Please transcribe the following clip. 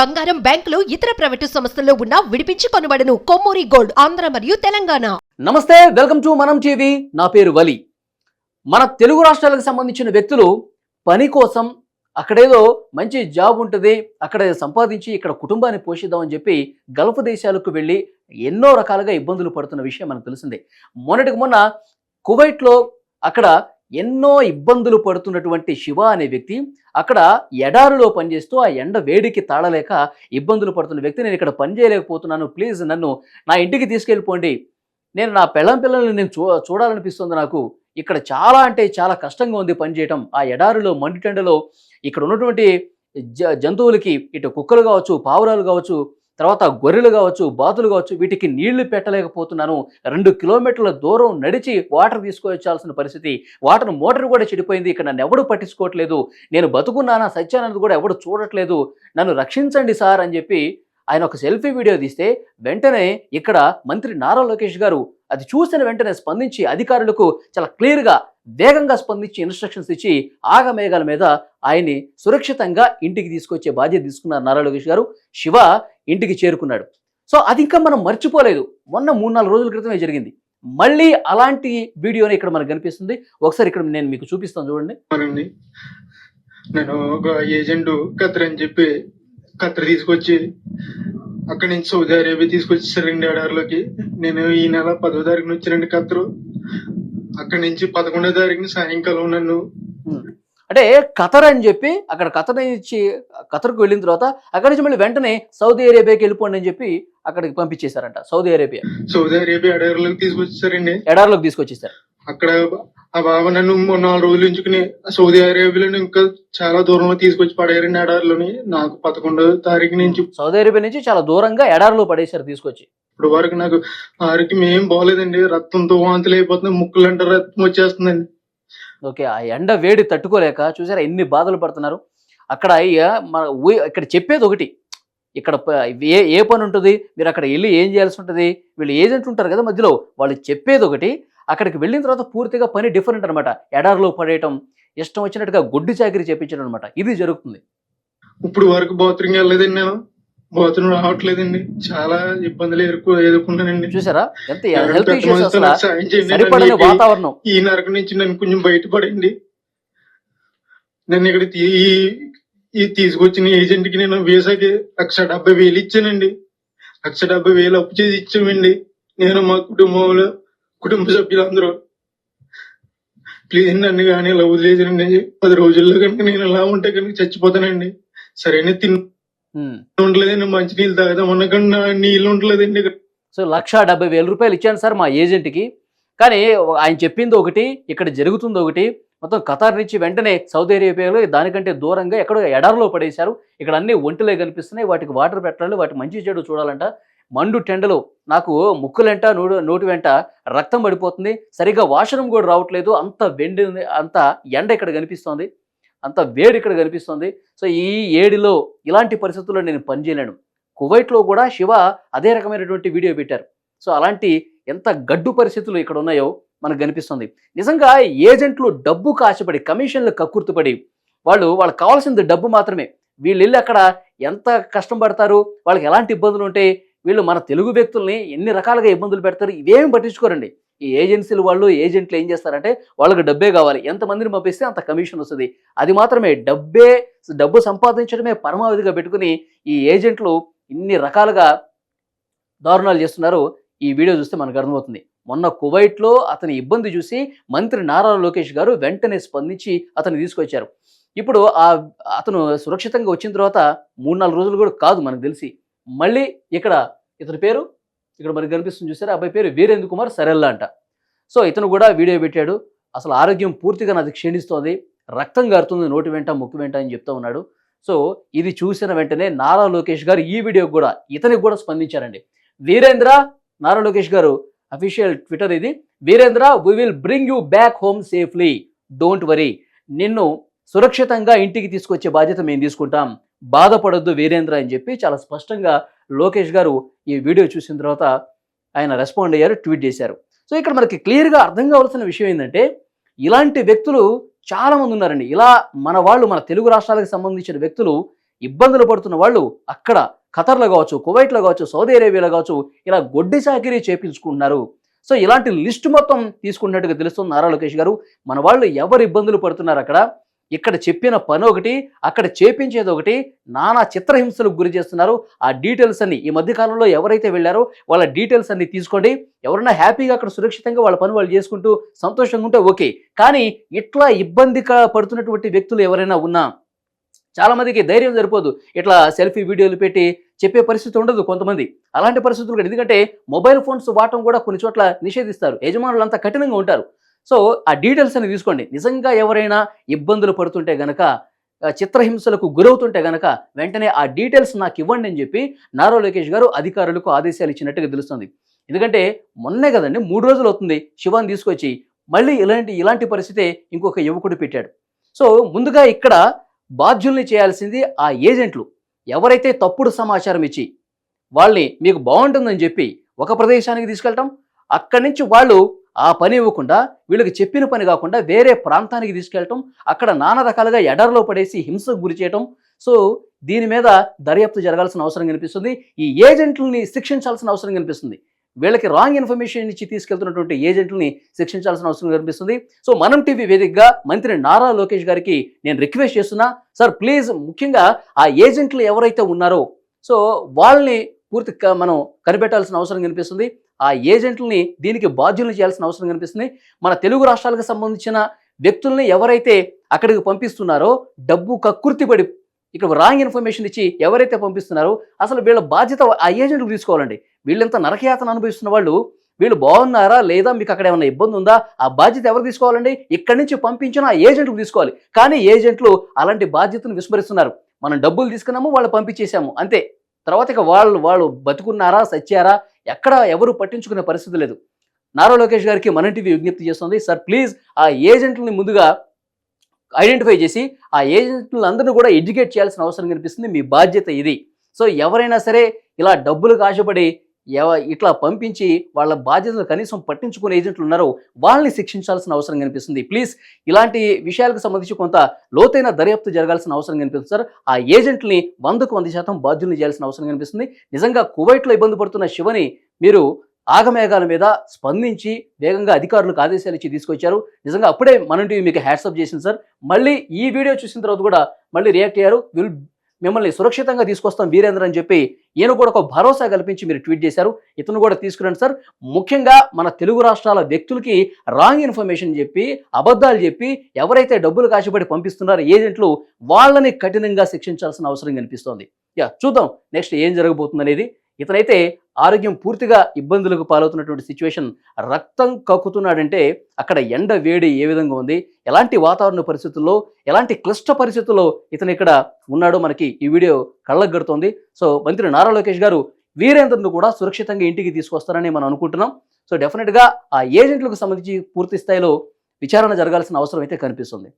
బంగారం బ్యాంకులు ఇతర ప్రైవేటు సంస్థల్లో ఉన్న విడిపించి కొనబడను కొమ్మూరి గోల్డ్ ఆంధ్ర మరియు తెలంగాణ. నమస్తే వెల్కమ్ టు మనం టీవీ. నా పేరు వలి. మన తెలుగు రాష్ట్రాలకు సంబంధించిన వ్యక్తులు పని కోసం అక్కడేదో మంచి జాబ్ ఉంటుంది అక్కడ సంపాదించి ఇక్కడ కుటుంబాన్ని పోషిద్దామని చెప్పి గల్ఫ్ దేశాలకు వెళ్ళి ఎన్నో రకాలుగా ఇబ్బందులు పడుతున్న విషయం మనకు తెలిసిందే. మొన్నటికి మొన్న కువైట్లో అక్కడ ఎన్నో ఇబ్బందులు పడుతున్నటువంటి శివ అనే వ్యక్తి అక్కడ ఎడారిలో పనిచేస్తూ ఆ ఎండ వేడికి తాళలేక ఇబ్బందులు పడుతున్న వ్యక్తి నేను ఇక్కడ పని చేయలేకపోతున్నాను ప్లీజ్ నన్ను నా ఇంటికి తీసుకెళ్ళిపోండి. నేను నా పెళ్ళం పిల్లల్ని నేను చూ చూడాలనిపిస్తుంది నాకు. ఇక్కడ చాలా అంటే చాలా కష్టంగా ఉంది పనిచేయటం ఆ ఎడారిలో మండుటెండలో ఇక్కడ ఉన్నటువంటి జ జంతువులకి ఇటు కుక్కలు కావచ్చు పావురాలు కావచ్చు తర్వాత గొర్రెలు కావచ్చు బాతులు కావచ్చు వీటికి నీళ్ళు పెట్టలేకపోతున్నాను. రెండు కిలోమీటర్ల దూరం నడిచి వాటర్ తీసుకొచ్చాల్సిన పరిస్థితి. వాటర్ మోటార్ కూడా చెడిపోయింది. ఇక్కడ నన్ను ఎవడు పట్టించుకోవట్లేదు. నేను బతుకున్నానా సత్యానంద్ కూడా ఎవడు చూడట్లేదు. నన్ను రక్షించండి సార్ అని చెప్పి ఆయన ఒక సెల్ఫీ వీడియో తీస్తే వెంటనే ఇక్కడ మంత్రి నారా లోకేష్ గారు అది చూసిన వెంటనే స్పందించి అధికారులకు చాలా క్లియర్గా వేగంగా స్పందించి ఇన్స్ట్రక్షన్స్ ఇచ్చి ఆగమేఘాల మీద ఆయన్ని సురక్షితంగా ఇంటికి తీసుకొచ్చే బాధ్యత తీసుకున్నారు నారా లోకేష్ గారు. శివ ఇంటికి చేరుకున్నాడు. సో అది ఇంకా మనం మర్చిపోలేదు. మొన్న మూడు నాలుగు రోజుల క్రితమే జరిగింది. మళ్ళీ అలాంటి వీడియోని ఇక్కడ మనకు కనిపిస్తుంది. ఒకసారి ఇక్కడ నేను మీకు చూపిస్తాను చూడండి. అవునండి. నేను ఒక ఏజెంట్ ఖత్తర్ అని చెప్పి ఖత్తర్ తీసుకొచ్చి అక్కడి నుంచి సౌదీ అరేబియా తీసుకొచ్చేసారండి ఎడారిలోకి నేను ఈ నెల పదో నుంచి రెండు ఖత్తరు అక్కడి నుంచి పదకొండో తారీఖున సాయంకాలం నన్ను అంటే ఖతర్ అని చెప్పి అక్కడ ఖతర్ నుంచి ఖతర్కు వెళ్ళిన తర్వాత అక్కడి నుంచి మళ్ళీ వెంటనే సౌదీ అరేబియాకి వెళ్ళిపోండి అని చెప్పి అక్కడికి పంపించేశారంట సౌదీ అరేబియా. సౌదీ అరేబియా ఎడారిలోకి తీసుకొచ్చేసారండి? ఎడార్లోకి తీసుకొచ్చేసారు అక్కడ ఆ బాబా నన్ను మూడు నాలుగు రోజులు ఉంచుకుని సౌదీ అరేబియాలో ఇంకా చాలా దూరంలో తీసుకొచ్చి పడేయారండి ఎడారిలోని. నాకు పదకొండో తారీఖు నుంచి సౌదీ అరేబియా నుంచి చాలా దూరంగా ఎడారిలో పడేశారు తీసుకొచ్చి. ఇప్పుడు వరకు నాకు ఆరోగ్యం ఏం బాగోలేదండి రక్తంతో వాంతులు అయిపోతుంది ముక్కులు అంటే రక్తం వచ్చేస్తుందండి. ఓకే ఆ ఎండ వేడి తట్టుకోలేక చూసారా ఎన్ని బాధలు పడుతున్నారు? అక్కడ మన ఊ- ఇక్కడ చెప్పేది ఒకటి. ఇక్కడ ఏ ఏ పని ఉంటుంది? మీరు అక్కడ వెళ్ళి ఏం చేయాల్సి ఉంటుంది? వీళ్ళు ఏజెంట్లు ఉంటారు కదా మధ్యలో వాళ్ళు చెప్పేది ఒకటి. అక్కడికి వెళ్ళిన తర్వాత పూర్తిగా పని డిఫరెంట్ అనమాట ఎడారిలో పడేయటం ఇష్టం వచ్చినట్టుగా గుడ్డు చాకరీ చేపించడం అనమాట ఇది జరుగుతుంది. ఇప్పుడు వరకు బాత్రూమ్ వెళ్ళలేదండి నేను బాత్రూమ్ రావట్లేదండి. చాలా ఇబ్బందులు ఎదుర్కొ ఎదుర్కొన్నానండి. చూసారా? ఎంత హెల్త్ ఇష్యూస్ అసలు. సరిపడని వాతావరణం. ఈ నరకం నుంచి నన్ను కొంచెం బయటపడండి. నన్ను ఇక్కడ ఈ ఈ తీసుకొచ్చిన ఏజెంట్కి నేను వీసాకి లక్ష డెబ్బై వేలు ఇచ్చానండి. లక్ష డెబ్బై వేలు అప్పు చేసి ఇచ్చామండి. నేను మా కుటుంబంలో కుటుంబ సభ్యులందరూ. ప్లీజ్ నన్ను కానీ ఇలా వదిలేసానండి పది రోజుల్లో కనుక నేను ఇలా ఉంటే కనుక చచ్చిపోతానండి. సరైన ఉమ్. ఉండలేదండి మంచి నీళ్ళు తాగుదాం అన్నకన్నా నీళ్ళు ఉండలేదండి. సో లక్ష డెబ్బై వేల రూపాయలు ఇచ్చాను సార్ మా ఏజెంట్కి. కానీ ఆయన చెప్పింది ఒకటి ఇక్కడ జరుగుతుంది ఒకటి. మొత్తం ఖతార్ నుంచి వెంటనే సౌదీ అరేబియాలో దానికంటే దూరంగా ఎక్కడో ఎడారిలో పడేశారు. ఇక్కడ అన్ని ఒంటిలే కనిపిస్తున్నాయి వాటికి వాటర్ పెట్టాలి వాటి మంచి చెడు చూడాలంట. మండు టెండలు నాకు ముక్కులెంట నోటు నోటి వెంట రక్తం పడిపోతుంది. సరిగ్గా వాష్రూమ్ కూడా రావట్లేదు అంత వెండి అంత ఎండ ఇక్కడ కనిపిస్తోంది. అంత వేడి ఇక్కడ కనిపిస్తోంది. సో ఈ ఏడిలో ఇలాంటి పరిస్థితుల్లో నేను పనిచేయలేను. కువైట్లో కూడా శివ అదే రకమైనటువంటి వీడియో పెట్టారు. సో అలాంటి ఎంత గడ్డు పరిస్థితులు ఇక్కడ ఉన్నాయో మనకు కనిపిస్తుంది. నిజంగా ఏజెంట్లు డబ్బు కాశపడి కమిషన్లు కక్కుర్తుపడి వాళ్ళు వాళ్ళకి కావాల్సింది డబ్బు మాత్రమే. వీళ్ళు వెళ్ళి అక్కడ ఎంత కష్టం పడతారు? వాళ్ళకి ఎలాంటి ఇబ్బందులు ఉంటాయి? వీళ్ళు మన తెలుగు వ్యక్తుల్ని ఎన్ని రకాలుగా ఇబ్బందులు పెడతారు? ఇవేమి పట్టించుకోరండి. ఈ ఏజెన్సీలు వాళ్ళు ఏజెంట్లు ఏం చేస్తారంటే వాళ్ళకి డబ్బే కావాలి. ఎంతమందిని పంపిస్తే అంత కమిషన్ వస్తుంది. అది మాత్రమే డబ్బే డబ్బు సంపాదించడమే పరమావధిగా పెట్టుకుని ఈ ఏజెంట్లు ఇన్ని రకాలుగా దారుణాలు చేస్తున్నారు. ఈ వీడియో చూస్తే మనకు అర్థమవుతుంది. మొన్న కువైట్లో అతని ఇబ్బంది చూసి మంత్రి నారా లోకేష్ గారు వెంటనే స్పందించి అతన్ని తీసుకొచ్చారు. ఇప్పుడు ఆ అతను సురక్షితంగా వచ్చిన తర్వాత మూడు నాలుగు రోజులు కూడా కాదు మనకు తెలిసి. మళ్ళీ ఇక్కడ ఇతని పేరు ఇక్కడ మనకి కనిపిస్తుంది చూసారా? అబ్బాయి పేరు వీరేంద్ర కుమార్ సరెల్లా అంట. సో ఇతను కూడా వీడియో పెట్టాడు. అసలు ఆరోగ్యం పూర్తిగా నాది క్షీణిస్తోంది. రక్తం గారుతుంది నోటి వెంట ముక్కు వెంట అని చెప్తా ఉన్నాడు. సో ఇది చూసిన వెంటనే నారా లోకేష్ గారు ఈ వీడియోకి కూడా ఇతనికి కూడా స్పందించారండి. వీరేంద్ర నారా లోకేష్ గారు అఫీషియల్ ట్విట్టర్ ఇది. Virendra we will bring you back home safely don't worry నిన్ను సురక్షితంగా ఇంటికి తీసుకొచ్చే బాధ్యత మేము తీసుకుంటాం. బాధపడొద్దు వీరేంద్ర అని చెప్పి చాలా స్పష్టంగా లోకేష్ గారు ఈ వీడియో చూసిన తర్వాత ఆయన రెస్పాండ్ అయ్యారు ట్వీట్ చేశారు. సో ఇక్కడ మనకి క్లియర్గా అర్థం కావాల్సిన విషయం ఏంటంటే ఇలాంటి వ్యక్తులు చాలామంది ఉన్నారండి. ఇలా మన వాళ్ళు మన తెలుగు రాష్ట్రాలకు సంబంధించిన వ్యక్తులు ఇబ్బందులు పడుతున్న వాళ్ళు అక్కడ ఖతర్లో కావచ్చు కువైట్లో కావచ్చు సౌదీ అరేబియాలో కావచ్చు ఇలా గొడ్డి చాకిరీ చేపించుకుంటున్నారు. సో ఇలాంటి లిస్ట్ మొత్తం తీసుకున్నట్టుగా తెలుస్తుంది నారా లోకేష్ గారు. మన వాళ్ళు ఎవరు ఇబ్బందులు పడుతున్నారు అక్కడ? ఇక్కడ చెప్పిన పని ఒకటి అక్కడ చేపించేది ఒకటి నానా చిత్రహింసలకు గురి చేస్తున్నారు. ఆ డీటెయిల్స్ అన్ని ఈ మధ్యకాలంలో ఎవరైతే వెళ్ళారో వాళ్ళ డీటెయిల్స్ అన్ని తీసుకోండి. ఎవరైనా హ్యాపీగా అక్కడ సురక్షితంగా వాళ్ళ పని వాళ్ళు చేసుకుంటూ సంతోషంగా ఉంటే ఓకే. కానీ ఇట్లా ఇబ్బంది పడుతున్నటువంటి వ్యక్తులు ఎవరైనా ఉన్నా చాలామందికి ధైర్యం సరిపోదు. ఇట్లా సెల్ఫీ వీడియోలు పెట్టి చెప్పే పరిస్థితి ఉండదు కొంతమంది. అలాంటి పరిస్థితులు ఎందుకంటే మొబైల్ ఫోన్స్ వాడటం కూడా కొన్ని చోట్ల నిషేధిస్తారు. యజమానులంతా కఠినంగా ఉంటారు. సో ఆ డీటెయిల్స్ అని తీసుకోండి. నిజంగా ఎవరైనా ఇబ్బందులు పడుతుంటే గనక చిత్రహింసలకు గురవుతుంటే గనక వెంటనే ఆ డీటెయిల్స్ నాకు ఇవ్వండి అని చెప్పి నారా లోకేష్ గారు అధికారులకు ఆదేశాలు ఇచ్చినట్టుగా తెలుస్తుంది. ఎందుకంటే మొన్నే కదండి మూడు రోజులు అవుతుంది శివాన్ని తీసుకొచ్చి మళ్ళీ ఇలాంటి ఇలాంటి పరిస్థితే ఇంకొక యువకుడు పెట్టాడు. సో ముందుగా ఇక్కడ బాధ్యుల్ని చేయాల్సింది ఆ ఏజెంట్లు. ఎవరైతే తప్పుడు సమాచారం ఇచ్చి వాళ్ళని మీకు బాగుంటుందని చెప్పి ఒక ప్రదేశానికి తీసుకెళ్ళటం అక్కడి నుంచి వాళ్ళు ఆ పని ఇవ్వకుండా వీళ్ళకి చెప్పిన పని కాకుండా వేరే ప్రాంతానికి తీసుకెళ్ళటం అక్కడ నానా రకాలుగా ఎడర్లో పడేసి హింసకు గురి చేయటం. సో దీని మీద దర్యాప్తు జరగాల్సిన అవసరం కనిపిస్తుంది. ఈ ఏజెంట్లని శిక్షించాల్సిన అవసరం కనిపిస్తుంది. వీళ్ళకి రాంగ్ ఇన్ఫర్మేషన్ ఇచ్చి తీసుకెళ్తున్నటువంటి ఏజెంట్లని శిక్షించాల్సిన అవసరం కనిపిస్తుంది. సో మనం టీవీ వేదికగా మంత్రి నారా లోకేష్ గారికి నేను రిక్వెస్ట్ చేస్తున్నా సార్ ప్లీజ్ ముఖ్యంగా ఆ ఏజెంట్లు ఎవరైతే ఉన్నారో సో వాళ్ళని పూర్తి మనం కనిపెట్టాల్సిన అవసరం కనిపిస్తుంది. ఆ ఏజెంట్లని దీనికి బాధ్యులను చేయాల్సిన అవసరం కనిపిస్తుంది. మన తెలుగు రాష్ట్రాలకు సంబంధించిన వ్యక్తుల్ని ఎవరైతే అక్కడికి పంపిస్తున్నారో డబ్బు కక్కుర్తిపడి ఇక్కడ రాంగ్ ఇన్ఫర్మేషన్ ఇచ్చి ఎవరైతే పంపిస్తున్నారో అసలు వీళ్ళ బాధ్యత ఆ ఏజెంట్లు తీసుకోవాలండి. వీళ్ళంత నరకయాతన అనుభవిస్తున్న వాళ్ళు వీళ్ళు బాగున్నారా లేదా మీకు అక్కడ ఏమైనా ఇబ్బంది ఉందా ఆ బాధ్యత ఎవరు తీసుకోవాలండి? ఇక్కడి నుంచి పంపించిన ఆ ఏజెంట్లు తీసుకోవాలి. కానీ ఏజెంట్లు అలాంటి బాధ్యతను విస్మరిస్తున్నారు. మనం డబ్బులు తీసుకున్నాము వాళ్ళు పంపించేశాము అంతే. తర్వాత ఇక వాళ్ళు వాళ్ళు బతుకున్నారా సచ్చారా ఎక్కడ ఎవరు పట్టించుకునే పరిస్థితి లేదు. నారా లోకేష్ గారికి మన టీవీ విజ్ఞప్తి చేస్తుంది సార్ ప్లీజ్ ఆ ఏజెంట్లని ముందుగా ఐడెంటిఫై చేసి ఆ ఏజెంట్లందరినీ కూడా ఎడ్యుకేట్ చేయాల్సిన అవసరం కనిపిస్తుంది మీ బాధ్యత ఇది. సో ఎవరైనా సరే ఇలా డబ్బులకు ఆశపడి ఎవ ఇట్లా పంపించి వాళ్ళ బాధ్యతలు కనీసం పట్టించుకునే ఏజెంట్లు ఉన్నారో వాళ్ళని శిక్షించాల్సిన అవసరం కనిపిస్తుంది. ప్లీజ్ ఇలాంటి విషయాలకు సంబంధించి కొంత లోతైన దర్యాప్తు జరగాల్సిన అవసరం కనిపిస్తుంది సార్. ఆ ఏజెంట్ని వందకు వంద శాతం బాధ్యుల్ని చేయాల్సిన అవసరం కనిపిస్తుంది. నిజంగా కువైట్లో ఇబ్బంది పడుతున్న శివని మీరు ఆగమేఘాల మీద స్పందించి వేగంగా అధికారులకు ఆదేశాలు ఇచ్చి తీసుకొచ్చారు. నిజంగా అప్పుడే మనం మీకు హ్యాట్సప్ చేసింది సార్. మళ్ళీ ఈ వీడియో చూసిన తర్వాత కూడా మళ్ళీ రియాక్ట్ అయ్యారు. విల్ మిమ్మల్ని సురక్షితంగా తీసుకొస్తాం వీరేంద్ర అని చెప్పి ఈయన కూడా ఒక భరోసా కల్పించి మీరు ట్వీట్ చేశారు. ఇతను కూడా తీసుకురండి సార్. ముఖ్యంగా మన తెలుగు రాష్ట్రాల వ్యక్తులకి రాంగ్ ఇన్ఫర్మేషన్ చెప్పి అబద్ధాలు చెప్పి ఎవరైతే డబ్బులు కాశపడి పంపిస్తున్నారో ఏజెంట్లు వాళ్ళని కఠినంగా శిక్షించాల్సిన అవసరం కనిపిస్తోంది. యా చూద్దాం నెక్స్ట్ ఏం జరగబోతుంది అనేది ఇతనైతే ఆరోగ్యం పూర్తిగా ఇబ్బందులకు పాలవుతున్నటువంటి సిచ్యువేషన్ రక్తం కక్కుతున్నాడంటే అక్కడ ఎండ వేడి ఏ విధంగా ఉంది? ఎలాంటి వాతావరణ పరిస్థితుల్లో ఎలాంటి క్లిష్ట పరిస్థితుల్లో ఇతను ఇక్కడ ఉన్నాడో మనకి ఈ వీడియో కళ్ళకు గడుతోంది సో మంత్రి నారా లోకేష్ గారు వీరేంద్రను కూడా సురక్షితంగా ఇంటికి తీసుకొస్తారని మనం అనుకుంటున్నాం. సో డెఫినెట్గా ఆ ఏజెంట్లకు సంబంధించి పూర్తి స్థాయిలో విచారణ జరగాల్సిన అవసరం అయితే కనిపిస్తుంది.